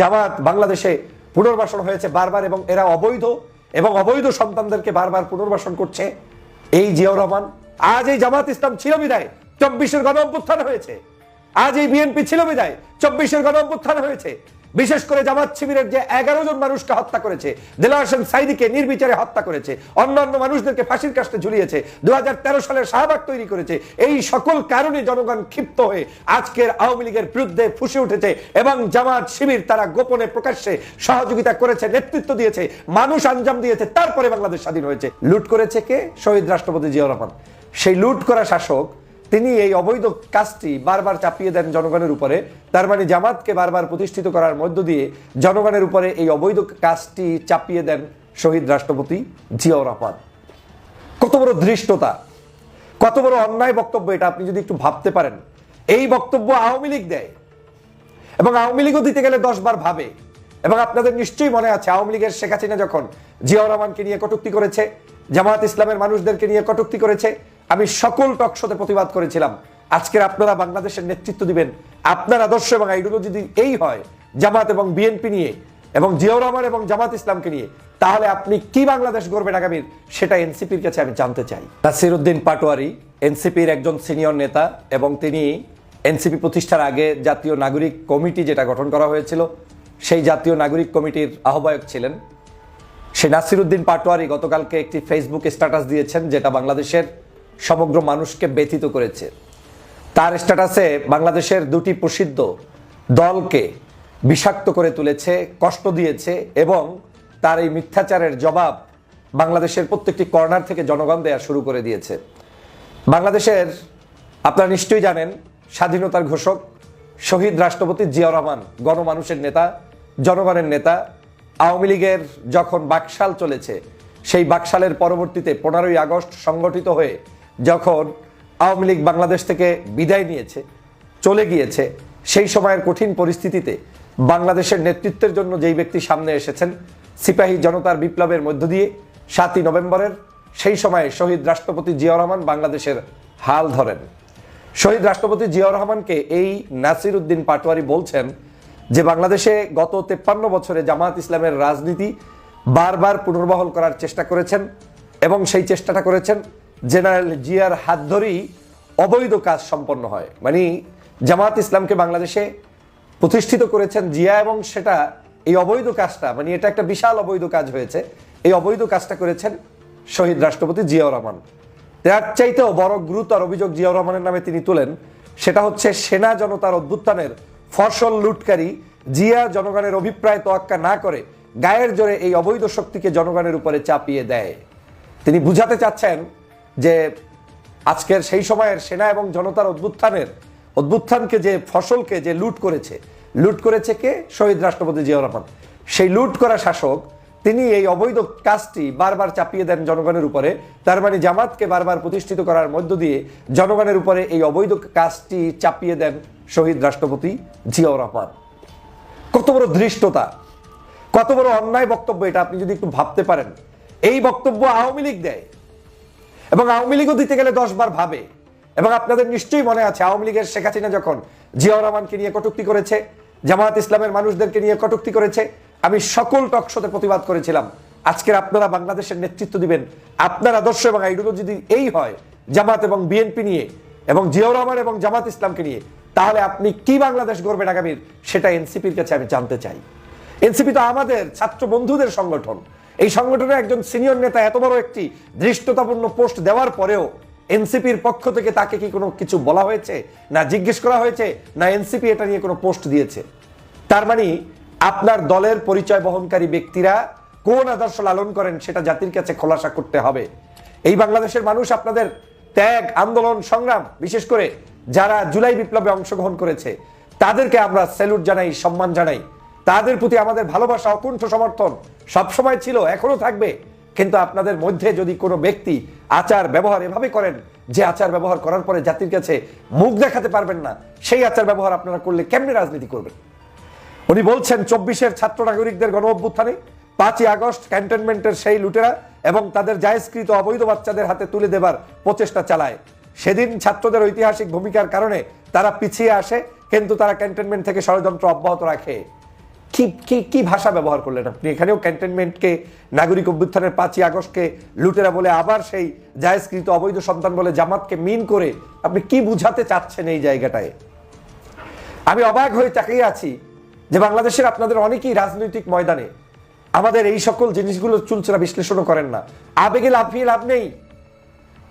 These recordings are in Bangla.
জামাত বাংলাদেশে পুনর্বাসন হয়েছে বারবার এবং এরা অবৈধ এবং অবৈধ সন্তানদেরকে বারবার পুনর্বাসন করছে। এই জিয়াউর রহমান, আজ এই জামাত ইসলাম ছিল বিদায়, চব্বিশের গণ হয়েছে। আজ এই বিএনপি ছিল বিদায়, চব্বিশের গণ হয়েছে। বিশেষ করে জামাত শিবিরের যে এগারো জন মানুষকে হত্যা করেছে দেলাওয়ার হোসেন সাইদিকে নির্বিচারে হত্যা করেছে, অন্যান্য মানুষদেরকে ফাঁসির কাস্টে ঝুলিয়েছে দু সালের শাহবাগ তৈরি করেছে, এই সকল কারণে জনগণ ক্ষিপ্ত হয়ে আজকের আওয়ামী লীগের বিরুদ্ধে ফুসে উঠেছে এবং জামাত শিবির তারা গোপনে প্রকাশ্যে সহযোগিতা করেছে, নেতৃত্ব দিয়েছে, মানুষ আঞ্জাম দিয়েছে, তারপরে বাংলাদেশ স্বাধীন হয়েছে। লুট করেছে কে? শহীদ রাষ্ট্রপতি জিয়াউর রহমান। সেই লুট করা শাসক তিনি এই অবৈধ কাজটি বারবার চাপিয়ে দেন জনগণের উপরে। তার মানে জামাতকে বারবার প্রতিষ্ঠিত করার মধ্য দিয়ে জনগণের উপরে এই অবৈধ কাজটি চাপিয়ে দেন শহীদ রাষ্ট্রপতি জিয়াউর রহমান। কত বড় ধৃষ্টতা, কত বড় অন্যায় বক্তব্য এটা আপনি যদি একটু ভাবতে পারেন। এই বক্তব্য আওয়ামী লীগ দেয় এবং আওয়ামী লীগও দিতে গেলে দশ বার ভাবে। এবং আপনাদের নিশ্চয়ই মনে আছে আওয়ামী লীগের শেখ হাসিনা যখন জিয়াউর রহমানকে নিয়ে কটুক্তি করেছে জামাত ইসলামের মানুষদেরকে নিয়ে কটুক্তি করেছে আমি সকল টকশোতে প্রতিবাদ করেছিলাম। আজকের আপনারা বাংলাদেশের নেতৃত্ব দিবেন। আপনার আদর্শ এবং আইডিওলজি যদি এই হয়, জামাত এবং বিএনপি নিয়ে এবং জিয়াউর রহমান এবং জামাত ইসলামকে নিয়ে, তাহলে আপনি কি বাংলাদেশ গড়বেন আগামীর? সেটা এনসিপির কাছে আমি জানতে চাই। নাসির উদ্দিন পাটোয়ারি এনসিপির একজন সিনিয়র নেতা এবং তিনি এনসিপি প্রতিষ্ঠার আগে জাতীয় নাগরিক কমিটি যেটা গঠন করা হয়েছিল, সেই জাতীয় নাগরিক কমিটির আহ্বায়ক ছিলেন। সে নাসিরুদ্দিন পাটোয়ারি গতকালকে একটি ফেসবুক স্ট্যাটাস দিয়েছেন, যেটা বাংলাদেশের সমগ্র মানুষকে ব্যথিত করেছে। তার স্ট্যাটাসে বাংলাদেশের দুটি প্রসিদ্ধ দলকে বিষাক্ত করে তুলেছে, কষ্ট দিয়েছে এবং তার এই মিথ্যাচারের জবাব বাংলাদেশের প্রত্যেকটি কর্নার থেকে জনগণ দেয়া শুরু করে দিয়েছে। বাংলাদেশের, আপনারা নিশ্চয়ই জানেন, স্বাধীনতার ঘোষক শহীদ রাষ্ট্রপতি জিয়াউর রহমান, গণমানুষের নেতা, জনগণের নেতা। আওয়ামী লীগের যখন বাকশাল চলেছে, সেই বাকশালের পরবর্তীতে পনেরোই আগস্ট সংগঠিত হয়ে যখন আওয়ামী লীগ বাংলাদেশ থেকে বিদায় নিয়েছে, চলে গিয়েছে, সেই সময়ের কঠিন পরিস্থিতিতে বাংলাদেশের নেতৃত্বের জন্য যেই ব্যক্তি সামনে এসেছেন, সিপাহী জনতার বিপ্লবের মধ্য দিয়ে সাতই নভেম্বরের সেই সময়ে শহীদ রাষ্ট্রপতি জিয়াউর রহমান বাংলাদেশের হাল ধরেন। শহীদ রাষ্ট্রপতি জিয়াউর রহমানকে এই নাসির উদ্দিন পাটোয়ারি বলছেন যে, বাংলাদেশে গত তেপ্পান্ন বছরে জামাত ইসলামের রাজনীতি বারবার পুনর্বহল করার চেষ্টা করেছেন এবং সেই চেষ্টাটা করেছেন জেনারেল জিয়ার হাত ধরেই অবৈধ কাজ সম্পন্ন হয়। মানে জামাত ইসলামকে বাংলাদেশে প্রতিষ্ঠিত করেছেন জিয়া এবং সেটা এই অবৈধ কাজটা মানে এটা একটা বিশাল অবৈধ কাজ হয়েছে, এই অবৈধ কাজটা করেছেন শহীদ রাষ্ট্রপতি জিয়াউর রহমান। তার চাইতেও বড় গুরুতর অভিযোগ জিয়াউর রহমানের নামে তিনি তোলেন, সেটা হচ্ছে সেনা জনতার অভ্যুত্থানের ফসল লুটকারী জিয়া জনগণের অভিপ্রায় তোয়াক্কা না করে গায়ের জোরে এই অবৈধ শক্তিকে জনগণের উপরে চাপিয়ে দেয়। তিনি বুঝাতে চাচ্ছেন যে আজকের সেই সময়ের সেনা এবং জনতার অভ্যুত্থানের, অভ্যুত্থানকে যে ফসলকে যে লুট করেছে লুট করেছে কে? শহীদ রাষ্ট্রপতি জিয়াউর রহমান। সেই লুট করা শাসক, তিনি এই অবৈধ কাজটি বারবার চাপিয়ে দেন জনগণের উপরে। তার মানে জামাতকে বারবার প্রতিষ্ঠিত করার মধ্য দিয়ে জনগণের উপরে এই অবৈধ কাজটি চাপিয়ে দেন শহীদ রাষ্ট্রপতি জিয়াউর রহমান। কত বড় ধৃষ্টতা, কত বড় অন্যায় বক্তব্য এটা আপনি যদি একটু ভাবতে পারেন। এই বক্তব্য আওয়ামী লীগ দেয়। এবং আওয়ামী লীগও দিতে গেলে দশ বার ভাবে। এবং আপনাদের নিশ্চয়ই মনে আছে, আওয়ামী লীগের শেখ হাসিনা যখন জিয়াউর রহমানকে নিয়ে কটূক্তি করেছে জামাত ইসলামের মানুষদেরকে নিয়ে কটূক্তি করেছে, আমি সকল টকশোতে প্রতিবাদ করেছিলাম। আজকের আপনারা বাংলাদেশের নেতৃত্ব দিবেন। আপনার আদর্শ এবং আইডিওলজি যদি এই হয়, জামাত এবং বিএনপি নিয়ে, এবং জিয়াউর রহমান এবং জামাত ইসলামকে নিয়ে, তাহলে আপনি কি বাংলাদেশ গড়বেন আগামীর? সেটা এনসিপির কাছে আমি জানতে চাই। এনসিপি তো আমাদের ছাত্র বন্ধুদের সংগঠন। এই সংগঠনের একজন সিনিয়র নেতা এত বড় একটি দৃষ্টতাপূর্ণ পোস্ট দেওয়ার পরেও এনসিপির পক্ষ থেকে তাকে কি কোনো কিছু বলা হয়েছে, না জিজ্ঞেস করা হয়েছে, না এনসিপি এটা নিয়ে কোনো পোস্ট দিয়েছে? তার মানে আপনার দলের পরিচয় বহনকারী ব্যক্তিরা কোন আদর্শ লালন করেন সেটা জাতির কাছে খোলাসা করতে হবে। এই বাংলাদেশের মানুষ আপনাদের ত্যাগ, আন্দোলন, সংগ্রাম, বিশেষ করে যারা জুলাই বিপ্লবে অংশগ্রহণ করেছে, তাদেরকে আমরা স্যালুট জানাই, সম্মান জানাই। তাদের প্রতি আমাদের ভালোবাসা, অকুণ্ঠ সমর্থন সবসময় ছিল এখনও থাকবে। কিন্তু আপনাদের মধ্যে যদি কোনো ব্যক্তি আচার ব্যবহার এভাবে করেন, যে আচার ব্যবহার করার পরে জাতির কাছে মুখ দেখাতে পারবেন না, সেই আচার ব্যবহার আপনারা করলে কেমনি রাজনীতি করবেন? উনি বলছেন, চব্বিশের ছাত্র নাগরিকদের গণ অভ্যুত্থানে পাঁচই আগস্ট ক্যান্টনমেন্টের সেই লুটেরা এবং তাদের জায়স্কৃত অবৈধ বাচ্চাদের হাতে তুলে দেবার প্রচেষ্টা চালায়। সেদিন ছাত্রদের ঐতিহাসিক ভূমিকার কারণে তারা পিছিয়ে আসে, কিন্তু তারা ক্যান্টনমেন্ট থেকে ষড়যন্ত্র অব্যাহত রাখে। কি কি কি ভাষা ব্যবহার করলেন আপনি? এখানেও ক্যান্টনমেন্টকে নাগরিক অভ্যুত্থানের পাঁচই আগস্টকে লুটেরা বলে আবার সেই জায়েজকৃত অবৈধ সন্তান বলে জামাতকে মিন করে আপনি কি বুঝাতে চাচ্ছেন এই জায়গাটায়? আমি অবাক হয়ে তাকিয়ে আছি যে বাংলাদেশের আপনাদের অনেকেই রাজনৈতিক ময়দানে আমাদের এই সকল জিনিসগুলো চুলচেরা বিশ্লেষণও করেন না। আবেগে লাফিয়ে লাভ নেই।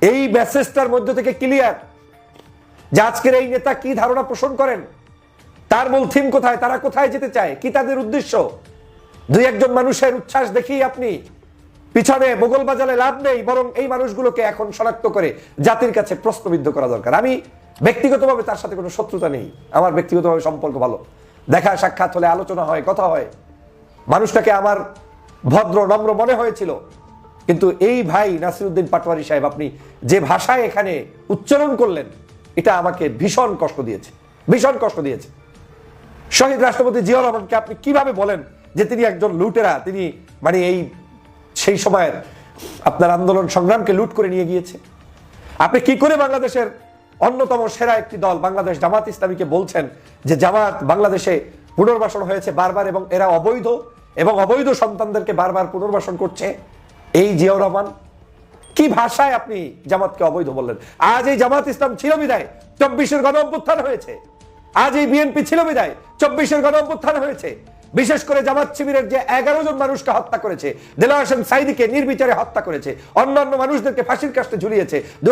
এই মেসেজটার মধ্যে থেকে ক্লিয়ার যে আজকের এই নেতা কি ধারণা পোষণ করেন? তার মূল থিম কোথায়? তারা কোথায় যেতে চায়? কি তাদের উদ্দেশ্য? দুই একজন মানুষের উচ্ছ্বাস দেখেই আপনি। পিছনে মোগল বাজালে লাভ নেই, বরং এই মানুষগুলোকে এখন শনাক্ত করে জাতির কাছে প্রশ্নবিদ্ধ করা দরকার। আমি ব্যক্তিগতভাবে তার সাথে কোনো শত্রুতা নেই। আমার ব্যক্তিগতভাবে সম্পর্ক ভালো। দেখা, সাক্ষাৎ হলে আলোচনা হয়, কথা হয়। মানুষটাকে আমার ভদ্র, নম্র মনে হয়েছিল। কিন্তু এই ভাই নাসিরুদ্দিন পাটোয়ারি সাহেব, আপনি যে ভাষায় এখানে উচ্চারণ করলেন, এটা আমাকে ভীষণ কষ্ট দিয়েছে। ভীষণ কষ্ট দিয়েছে। শহীদ রাষ্ট্রপতি জিয়াউর রহমানকে আপনি কীভাবে বলেন যে তিনি একজন লুটেরা? তিনি মানে এই সেই সময়ের আপনার আন্দোলন সংগ্রামকে লুট করে নিয়ে গিয়েছে। আপনি কি করে বাংলাদেশের অন্যতম সেরা একটি দল, বাংলাদেশ জামাত ইসলামীকে বলছেন যে জামাত বাংলাদেশে পুনর্বাসন হয়েছে বারবার এবং এরা অবৈধ এবং অবৈধ সন্তানদেরকে বারবার পুনর্বাসন করছে? এই জিয়াউর রহমান, কি ভাষায় আপনি জামাতকে অবৈধ বললেন? আজ এই জামাত ইসলাম ছিল বিদায় চব্বিশের গণ অভ্যুত্থান হয়েছে। আজ এই বিএনপি ছিল বিদায়। চব্বিশের গণ অভ্যুত্থান হয়েছে। বিশেষ করে জামাত শিবিরের যে এগারো জন মানুষকে হত্যা করেছে হোসেন সাইদিকে নির্বিচারে হত্যা করেছে, অন্যান্য মানুষদেরকে ফাঁসির কাস্টে ঝুলিয়েছে দু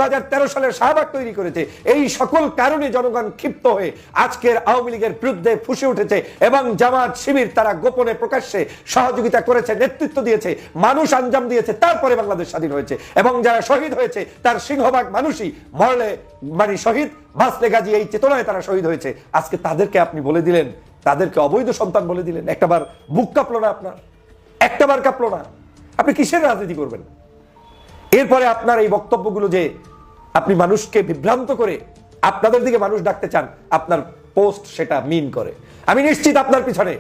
সালের শাহবাগ তৈরি করেছে, এই সকল কারণে জনগণ ক্ষিপ্ত হয়ে আজকের আওয়ামী লীগের বিরুদ্ধে ফুসে উঠেছে এবং জামাত শিবির তারা গোপনে প্রকাশ্যে সহযোগিতা করেছে, নেতৃত্ব দিয়েছে, মানুষ আঞ্জাম দিয়েছে, তারপরে বাংলাদেশ স্বাধীন হয়েছে এবং যারা শহীদ হয়েছে তার সিংহভাগ মানুষই মরলে মানে শহীদ, বাঁচলে গাজী এই চেতনায় তারা শহীদ হয়েছে। আজকে তাদেরকে আপনি বলে দিলেন তাদেরকে অবৈধ সন্তান বলে দিলেন। একটাবার বুক কাঁপলো না আপনার? একটাবার কাঁপলো না? আপনি কিসের রাজনীতি করবেন? এরপরে আপনার এই বক্তব্যগুলো যে আপনি মানুষকে বিভ্রান্ত করে আপনাদের দিকে মানুষ ডাকতে চান, আপনার পোস্ট সেটা মিন করে। আমি নিশ্চিত আপনার পিছনে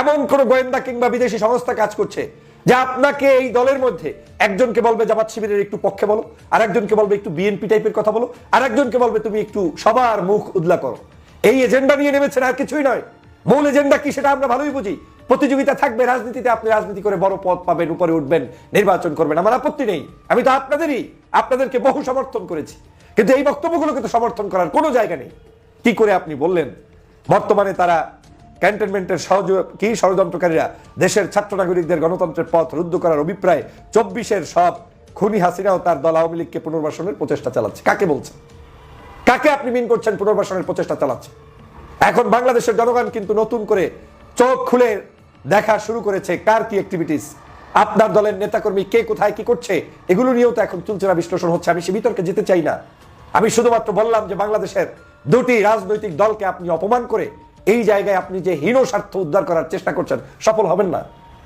এমন কোন গোয়েন্দা কিংবা বিদেশি সংস্থা কাজ করছে যে আপনাকে এই দলের মধ্যে একজনকে বলবে জামাত শিবিরের একটু পক্ষে বলো আর একজনকে বলবে একটু বিএনপি টাইপের কথা বলো আর একজনকে বলবে তুমি একটু সবার মুখ উদলা করো। এই এজেন্ডা নিয়ে নেমেছেন আর কিছুই নয়। মূল এজেন্ডা কি সেটা আমরা ভালোই বুঝি। প্রতিযোগিতা থাকবে, রাজনীতিতে আপনি রাজনীতি করে বড় পদ পাবেন, উপরে উঠবেন, নির্বাচন করবেন। আমার আপত্তি নেই। আমি তো আপনাদেরই, আপনাদেরকে বহু সমর্থন করেছি। কিন্তু এই বক্তব্যগুলোকে তো সমর্থন করার কোনো জায়গা নেই। কি করে আপনি বললেন, বর্তমানে তারা ক্যান্টনমেন্টের সহযোগ, কি ষড়যন্ত্রকারীরা দেশের ছাত্র নাগরিকদের গণতন্ত্রের পথ রুদ্ধ করার অভিপ্রায় চব্বিশের সব খুনি হাসিনাও তার দল আওয়ামী লীগকে পুনর্বাসনের প্রচেষ্টা চালাচ্ছে। কাকে বলছেন? কাকে আপনি মিন করছেন পুনর্বাসনের প্রচেষ্টা চালাচ্ছে? এখন বাংলাদেশের জনগণ কিন্তু নতুন করে চোখ খুলে দেখা শুরু করেছে। কার কি অ্যাক্টিভিটিস আপনার দলের নেতাকর্মী কে কোথায় কি করছে? এগুলো নিয়েও তো এখন চুলচেরা বিশ্লেষণ হচ্ছে। আমি সে বিতর্কে যেতে চাই না। আমি শুধুমাত্র বললাম যে বাংলাদেশের দুটি রাজনৈতিক দলকে আপনি অপমান করে এই জায়গায় আপনি যে হীন স্বার্থ উদ্ধার করার চেষ্টা করছেন, সফল হবেন না।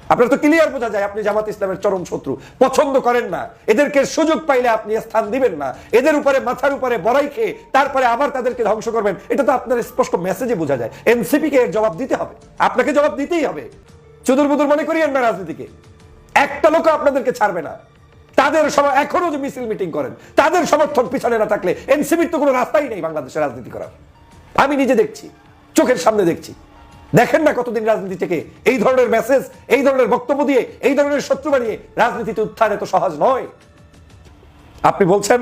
আপনার তো ক্লিয়ার বোঝা যায় আপনি জামাত ইসলামের চরম শত্রু। পছন্দ করেন না। এদেরকে সুযোগ পাইলে আপনি স্থান দিবেন না। এদের উপরে, মাথার উপরে বড়াই খেয়ে তারপরে আবার তাদেরকে ধ্বংস করবেন। এটা তো আপনার স্পষ্ট মেসেজে বোঝা যায়। এনসিপি কে জবাব দিতে হবে। আপনাকে জবাব দিতেই হবে। চুদুর বুদুর মনে করিয়েন না রাজনীতিকে। একটা লোক আপনাদেরকে ছাড়বে না। তাদের সময় এখনও যে মিছিল মিটিং করেন, তাদের সমর্থন পিছনে না থাকলে এনসিপির তো কোনো রাস্তাই নেই বাংলাদেশের রাজনীতি করার। আমি নিজে দেখছি, চোখের সামনে দেখছি। দেখেন না কতদিন রাজনীতি থেকে। এই ধরনের মেসেজ এই ধরনের বক্তব্য দিয়ে, এই ধরনের শত্রু বানিয়ে রাজনীতিতে উত্থান এত সহজ নয়। আপনি বলছেন,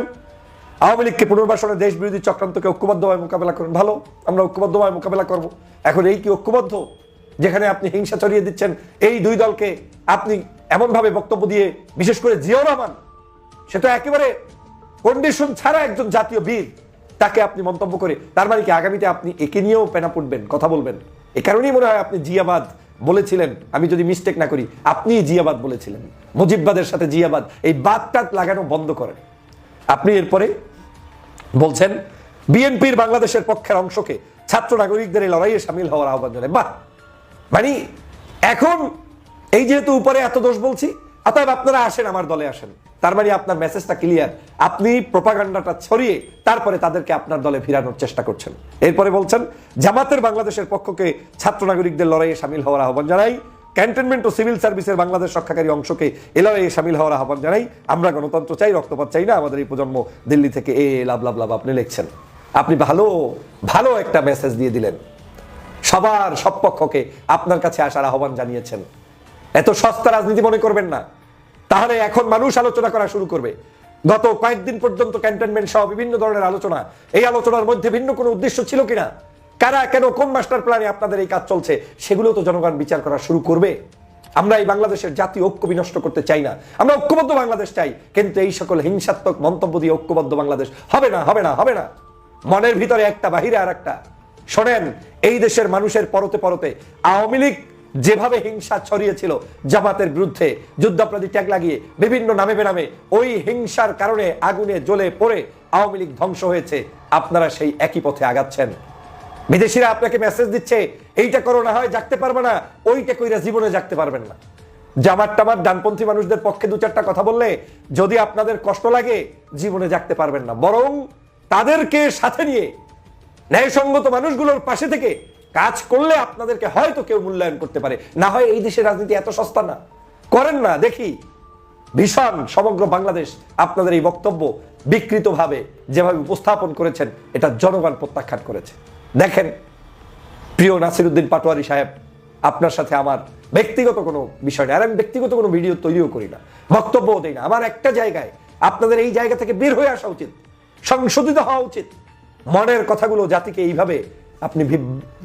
আওয়ামী লীগকে পুনর্বাসনের দেশ বিরোধী চক্রান্তকে ঐক্যবদ্ধভাবে মোকাবেলা করেন, ভালো, আমরা ঐক্যবদ্ধভাবে মোকাবেলা করব। এখন এই কি ঐক্যবদ্ধ? যেখানে আপনি হিংসা ছড়িয়ে দিচ্ছেন, এই দুই দলকে আপনি এমনভাবে বক্তব্য দিয়ে, বিশেষ করে জিয়াউর রহমান, সে তো একেবারে কন্ডিশন ছাড়া একজন জাতীয় বীর, তাকে আপনি মন্তব্য করে, তার মানে কি আগামীতে আপনি একে নিয়েও পেনা পুটবেন কথা বলবেন? এ কারণেই মনে হয় আপনি জিয়াবাদ বলেছিলেন। আমি যদি মিস্টেক না করি আপনি জিয়াবাদ বলেছিলেন। মুজিববাদের সাথে জিয়াবাদ, এই বাদটা লাগানো বন্ধ করেন। আপনি এরপরে বলছেন, বিএনপির বাংলাদেশের পক্ষের অংশকে ছাত্র নাগরিকদের এই লড়াইয়ে সামিল হওয়ার আহ্বান জানায় বাহ! মানে এখন এই যেহেতু উপরে এত দোষ বলছি অতএব আপনারা আসেন, আমার দলে আসেন। তার মানে আপনার মেসেজটা ক্লিয়ার আপনি প্রপাগান্ডাটা ছড়িয়ে তারপরে তাদেরকে আপনার দলে ফিরানোর চেষ্টা করছেন। এরপরে বলছেন, জামাতের বাংলাদেশের পক্ষকে ছাত্র নাগরিকদের লড়াইয়ে সামিল হওয়ার আহ্বান জানাই। ক্যান্টনমেন্ট ও সিভিল সার্ভিসের বাংলাদেশ রক্ষাকারী অংশকে এ লড়াইয়ে সামিল হওয়ার আহ্বান জানাই। আমরা গণতন্ত্র চাই, রক্তপাত চাই না। আমাদের এই প্রজন্ম দিল্লি থেকে এ লাভ লাভ লাভ আপনি লিখছেন। আপনি ভালো ভালো একটা মেসেজ দিয়ে দিলেন। সবার সব পক্ষকে আপনার কাছে আসার আহ্বান জানিয়েছেন। এত সস্তা রাজনীতি মনে করবেন না। তাহলে এখন মানুষ আলোচনা করা শুরু করবে। গত কয়েকদিন পর্যন্ত ক্যান্টনমেন্ট সহ বিভিন্ন ধরনের আলোচনা। এই আলোচনার মধ্যে ভিন্ন কোনো উদ্দেশ্য ছিল কিনা? কারা কেন কোন মাস্টার প্ল্যানে আপনাদের এই কাজ চলছে? সেগুলো তো জনগণ বিচার করা শুরু করবে। আমরা এই বাংলাদেশের জাতীয় ঐক্য বিনষ্ট করতে চাই না। আমরা ঐক্যবদ্ধ বাংলাদেশ চাই। কিন্তু এই সকল হিংসাত্মক মন্তব্য দিয়ে ঐক্যবদ্ধ বাংলাদেশ হবে না হবে না হবে না। মনের ভিতরে একটা বাহিরে আর একটা শোনেন, এই দেশের মানুষের পরতে পরতে আওয়ামী লীগ যেভাবে হিংসা ছড়িয়েছিল জামাতের বিরুদ্ধে, যুদ্ধাপরাধী ট্যাগ লাগিয়ে, বিভিন্ন নামে বেনামে, ওই হিংসার কারণে আগুনে জ্বলে পড়ে আওয়ামী লীগ ধ্বংস হয়েছে। আপনারা সেই একই পথে আগাচ্ছেন। বিদেশিরা আপনাকে মেসেজ দিচ্ছে, এইটা করো, না হয় জাগতে পারবে না, ওইটা কইরা জীবনে জাগতে পারবেন না। জামার টামার ডানপন্থী মানুষদের পক্ষে দু চারটা কথা বললে, যদি আপনাদের কষ্ট লাগে, জীবনে জাগতে পারবেন না। বরং তাদেরকে সাথে নিয়ে, ন্যায়সঙ্গত মানুষগুলোর পাশে থেকে কাজ করলে আপনাদেরকে হয়তো কেউ মূল্যায়ন করতে পারে। না হয় এই দেশের রাজনীতি এত সস্তা না। করেন না, দেখি। ভীষণ সমগ্র বাংলাদেশ আপনাদের এই বক্তব্য বিকৃতভাবে যেভাবে উপস্থাপন করেছেন, এটা জনগণ প্রত্যাখ্যান করেছে। দেখেন, প্রিয় নাসিরুদ্দিন পাটোয়ারি সাহেব, আপনার সাথে আমার ব্যক্তিগত কোনো বিষয় নেই। আর আমি ব্যক্তিগত কোনো ভিডিও তৈরিও করি না, বক্তব্যও দিই না। আমার একটা জায়গায় আপনাদের এই জায়গা থেকে বের হয়ে আসা উচিত, সংশোধিত হওয়া উচিত। মনের কথাগুলো জাতিকে এইভাবে আপনি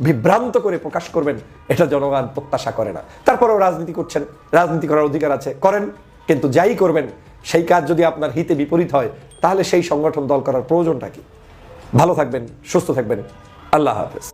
বিভ্রান্ত করে প্রকাশ করবেন, এটা জনগণ প্রত্যাশা করে না। তারপরেও রাজনীতি করছেন, রাজনীতি করার অধিকার আছে, করেন, কিন্তু যাই করবেন, সেই কাজ যদি আপনার হিতে বিপরীত হয়, তাহলে সেই সংগঠন দল করার প্রয়োজনটা কি? ভালো থাকবেন, সুস্থ থাকবেন, আল্লাহ হাফেজ।